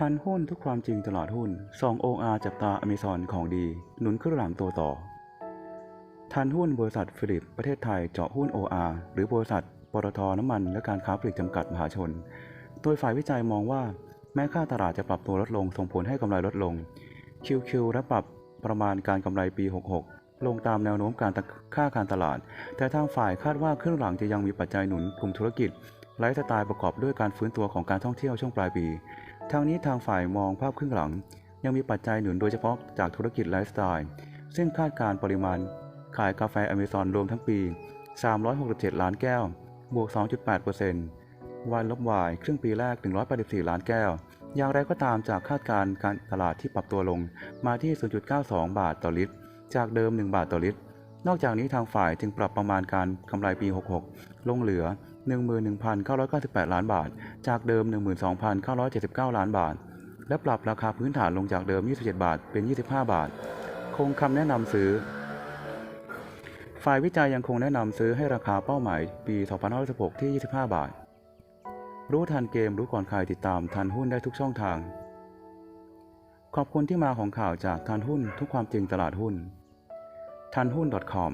ทันหุ้นทุกความจริงตลาดหุ้นซอง OR จับตาอเมซอนของดี หนุนขึ้นหลังตัวต่อ ทันหุ้นบริษัทฟิลิปประเทศไทยเจาะหุ้น OR หรือบริษัทปตทน้ำมัน และการค้าปลีกจำกัดมหาชน โดยฝ่ายวิจัยมองว่า แม้ค่าตลาดจะปรับตัวลดลงส่งผลให้กำไรลดลง QQ และปรับประมาณการกำไรปี 66 ลงตามแนวโน้มการตค่าการตลาด แต่ทางฝ่ายคาดว่าครึ่งหลังจะยังมีปัจจัยหนุนกลุ่มธุรกิจไลฟ์สไตล์ประกอบด้วยการฟื้นตัวของการท่องเที่ยวช่วงปลายปี ทางนี้ทางฝ่ายมองภาพครึ่งหลัง ยังมีปัจจัยหนุนโดยเฉพาะจากธุรกิจไลฟ์สไตล์ ซึ่งคาดการปริมาณ ขายกาแฟอเมซอนรวมทั้งปี 367 ล้านแก้ว บวก 2.8%วันลบวายครึ่งปีแรก 184 ล้านแก้ว อย่างไรก็ตามจากคาดการการตลาดที่ปรับตัวลงมาที่ 0.92 บาทต่อลิตร จากเดิม 1 บาทต่อลิตร นอกจากนี้ทางฝ่ายจึงปรับประมาณการกำไรปี 66 ลงเหลือ 11,998 ล้านบาท จากเดิม 12,979 ล้านบาท และปรับราคาพื้นฐานลงจากเดิม 27 บาท เป็น 25 บาท คงคำแนะนำซื้อ ฝ่ายวิจัยยังคงแนะนำซื้อให้ราคาเป้าหมายปี 2516 ที่ 25 บาท รู้ทันเกมรู้ก่อนใครติดตามทันหุ้นได้ทุกช่องทาง ขอบคุณที่มาของข่าวจากทันหุ้นทุกความจริงตลาดหุ้นทันหุ้น .com